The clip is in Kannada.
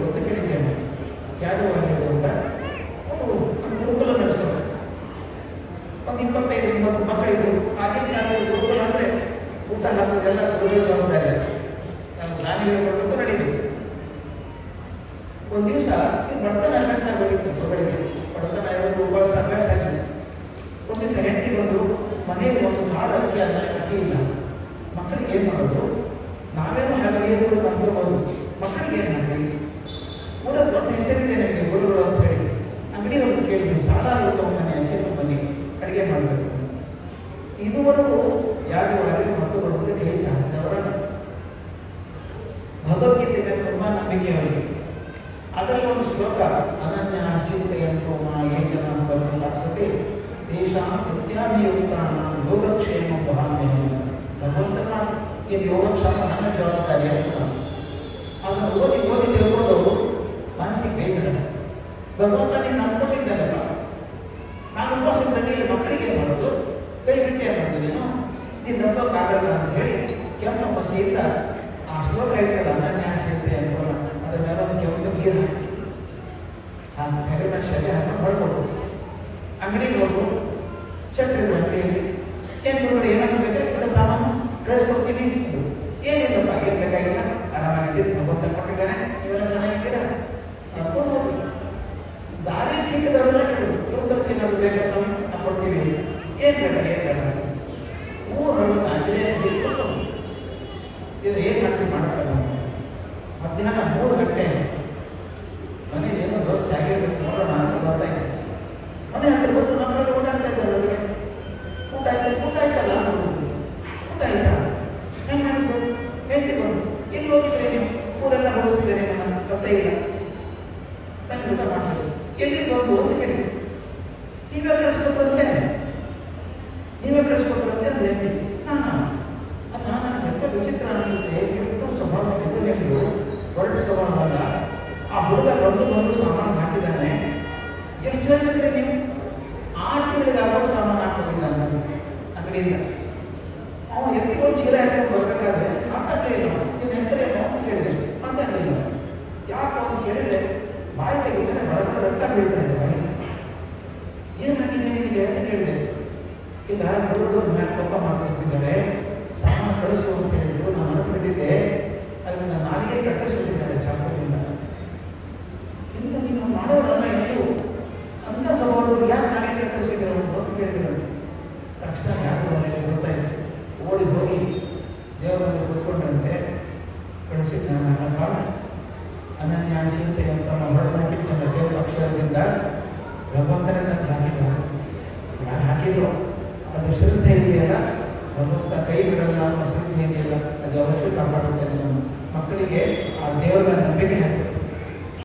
ಅಂತ ಕೇಳಿದ್ದೇನೆ ಅವರು ಒಂದು ಒಂದು ಇಪ್ಪತ್ತೈದು ಮೂವತ್ತು ಮಕ್ಕಳಿದ್ರು ಆಗಿನ ಕಾಲದಲ್ಲಿ ಅಂದರೆ ಊಟ ಹಾಕೋದೆಲ್ಲ ಗುರುಗಳ ಜವಾಬ್ದಾರಿ ನಾವು ದಾನಿಗಳು ಕೊಡಬೇಕು ನಡೀಬೇಕು ಒಂದು ದಿವಸ ಇದು ಬಡತನ ಅಭ್ಯಾಸ ಆಗೋಗಿತ್ತು ಬಡತನ ಇರೋದು ಉಪವಾಸ ಆಗಿದೆ ಒಂದು ದಿವಸ ಹೆಂಡತಿ ಬಂದು ಮನೆಯಲ್ಲಿ ಒಂದು ಕಾಳು ಅಕ್ಕಿ ಅನ್ನ ಅಕ್ಕಿ ಇಲ್ಲ. ಮಕ್ಕಳಿಗೆ ಏನು ಮಾಡೋದು? ನಾವೇನೋ ಏನಾದ್ರು ಅನ್ಕೋಬಹುದು ಮಕ್ಕಳಿಗೆ ಏನು ಹಾಕಿ ಊರ ದೊಡ್ಡ ಹೆಸರಿದೆ ನನಗೆ ಗುರುಗಳು ಅಂತ ಹೇಳಿ. ಅಂಗಡಿ ಅವ್ರು ಕೇಳಿದ್ರು, ಸಾಲ ಇರುತ್ತೆ ಮನೆ ಅಂತ ಬನ್ನಿ ಅಡುಗೆ ಮಾಡಬೇಕು. ಇದುವರೆಗೂ ಯಾರು ಯಾದವಾರಿ ಮತ್ತು ಬರುವುದಕ್ಕೆ ಅವರನ್ನು ಭಗವದ್ಗೀತೆ ತುಂಬ ನಂಬಿಕೆ ಅವರಿಗೆ. ಅದರಲ್ಲಿ ಒಂದು ಶ್ಲೋಕ, ಅನನ್ಯ ಚಿಂತೆಯಂತೋ ಯಂತ್ರೋಮ ಏಜನ ಜನ ಬಲಸತೆ ದೇಶ ಇತ್ಯಾದಿಯುಕ್ತಾನ ಯೋಗಕ್ಷೇಮ ಭಗವಂತ ನೀನು ನಂಬ್ಕೊಂಡಿದ್ದಾನಲ್ಲ ನಾನು ಉಪವಾಸದಲ್ಲಿ ಮಕ್ಕಳಿಗೆ ಮಾಡೋದು? ಕೈ ಏನು ಮಾಡೋದು ನೀನು ನೀನು ನಂಬೋಕ್ಕಾಗಲ್ಲ ಅಂತ ಹೇಳಿ ಕೆಂಪು ಮಸಿಯಿಂದ ಆ ಶ್ಲೋಕ ಐತಲ್ಲ ಅನನ್ಯ ಇದ್ದೆ ಅಂದ್ರಲ್ಲ ಅದ್ರ ಮೇಲೆ ಒಂದು ಕೆಂಪು ನೀರು ಆ ಹೆಗಲ ಶರೀರ ಹಾಕೊಂಡು ಹೊರಬೋದು ಅಂಗಡಿಗೆ ಹೋಗು ಚಕ್ರದ ಅಂಗಡಿಯಲ್ಲಿ ಏನು ಏನಾದ್ರು ಸಿಕ್ಕಿದವರೆಲ್ಲ ಕೇಳು ಗುರುಕಲ್ಗೆ ಏನಾದ್ರು ಬೇಕಾ ಸ್ವಾಮಿ ನಾವು ಕೊಡ್ತೀವಿ. ಏನು ಬೇಡ ಏನು ಬೇಡ. ಊರು ಹಣ್ಣು ಆಂಜನೇಯ ಬಿಟ್ಕೊಂಡು ಇದ್ರೆ ಏನು ಮಾಡ್ತೀವಿ ಮಾಡಕ್ಕಲ್ಲ. ಮಧ್ಯಾಹ್ನ ಮೂರು ಗಂಟೆ ಮನೆ ಏನೋ ವ್ಯವಸ್ಥೆ ಆಗಿರ್ಬೇಕು, ನೋಡೋಣ ಅಂತ ಬರ್ತಾ ಇದ್ದೆ. ಮನೆ ಹತ್ರ ಬಂದು ಮಕ್ಕಳು ಓಡಾಡ್ತಾ ಇದ್ದಾರೆ ಅವ್ರಿಗೆ ಊಟ ಆಯ್ತು, ಊಟ ಆಯ್ತಲ್ಲ? ಊಟ ಆಯ್ತಾ? ಹೆಂಗೆ ಮಾಡಿದ್ರು ಹೆಂಡತಿ ಬಂದು, ಎಲ್ಲಿ ಹೋಗಿದ್ರಿ ನೀವು? ಊರೆಲ್ಲ ಹೊಡಿಸಿದ್ದೀರಿ ನನ್ನ ಗೊತ್ತೇ ಇಲ್ಲ ಬನ್ನಿ ಊಟ ಮಾಡಿ ಎಲ್ಲಿ ಬಂದು ಅಂತ ಕೇಳಿ ನೀವೇ ಕಳಿಸ್ಕೊಟ್ರಂತೆ ನೀವೇ ಕಳಿಸ್ಕೊಟ್ರಂತೆ ಅಂತ ಹೇಳಿ ನಾನು? ನಾನು ನನಗೆ ಎಂತ ವಿಚಿತ್ರ ಅನಿಸುತ್ತೆ ಇಟ್ಟು ಸ್ವಭಾವ ಎದುರು ಹೊರಟು ಸ್ವಭಾವ ಆ ಹುಡುಗ ಬಂದು ಬಂದು ಸಾಮಾನು ಹಾಕಿದ್ದಾನೆ ಎಷ್ಟು ಹೇಳಿದ್ರೆ ನೀವು ಆರು ತಿಂಗಳಿಗೆ ಆಗುವ ಸಾಮಾನು ಹಾಕೊಂಡಿದ್ದಾನೆ ಅಂಗಡಿಯಿಂದ ಅವನು ಎತ್ತಿಕೊಂಡು ಚೀಲ ಹಾಕೊಂಡು ಬರ್ಬೇಕಾದ್ರೆ ಮಾತಾಡಲೇ ಇಲ್ಲ ನಿನ್ನ ಹೆಸರೇನು ಅಂತ ಕೇಳಿದೆ ಮಾತಾಡಲಿಲ್ಲ ಯಾಕೆ ಅಂತ ಕೇಳಿದ್ರೆ ಬಾಯಿ ತೆಗಿತಾರೆ ಬರಬರ ರಕ್ತ ಬೀಳ್ತಾ ಇದೆ ಬಾಯಿ ಏನಾಗಿದೆ ನಿನಗೆ ಅಂತ ಕೇಳಿದೆ. ಇಲ್ಲ ಗುರುಗಳು ಮೇಲೆ ಕೋಪ ಮಾಡ್ಕೊಂಡಿದ್ದಾರೆ. ಸಾಮಾನು ಕಳಿಸು ಅಂತ ಹೇಳಿದ್ರು. ನಾನು ಮರೆತು ಬಿಟ್ಟಿದ್ದೆ. ಅದರಿಂದ ನಾಲಿಗೆ ಕತ್ತರಿಸ್ಬಿಟ್ಟಿದ್ದಾರೆ ಶಾಪದಿಂದ. ಇಂಥ ನೀವು ಮಾಡೋರಲ್ಲ ಇತ್ತು ಅಂಥ ಸ್ವಭಾವದವ್ರು ಯಾಕೆ ನಾಲಿಗೆ ಕತ್ತರಿಸಿದ್ರು ಅಂತ ಕೇಳಿದ್ರು. ತಕ್ಷಣ ಯಾರು ಮನೆಯಲ್ಲಿ ಬರ್ತಾ ಇದ್ರು ಓಡಿ ಹೋಗಿ ದೇವರ ಮನೆ ಕೂತ್ಕೊಂಡ್ರಂತೆ. ಕಳಿಸಿದ್ದ ನಾನು ನನ್ನಪ್ಪ ಅನನ್ಯ ಚಿಂತೆ ಅಂತ ಹೊರದಾಕಿದ್ದಲ್ಲ ಅಕ್ಷರದಿಂದ ಭಗವಂತನೇ ತಂದು ಹಾಕಿದ ಯಾರು ಹಾಕಿದ್ರು? ಅದು ಶ್ರದ್ಧೆ ಇದೆಯಲ್ಲ ಭಗವಂತ ಕೈ ಬಿಡಲ್ಲ ಅನ್ನೋ ಶ್ರದ್ಧೆ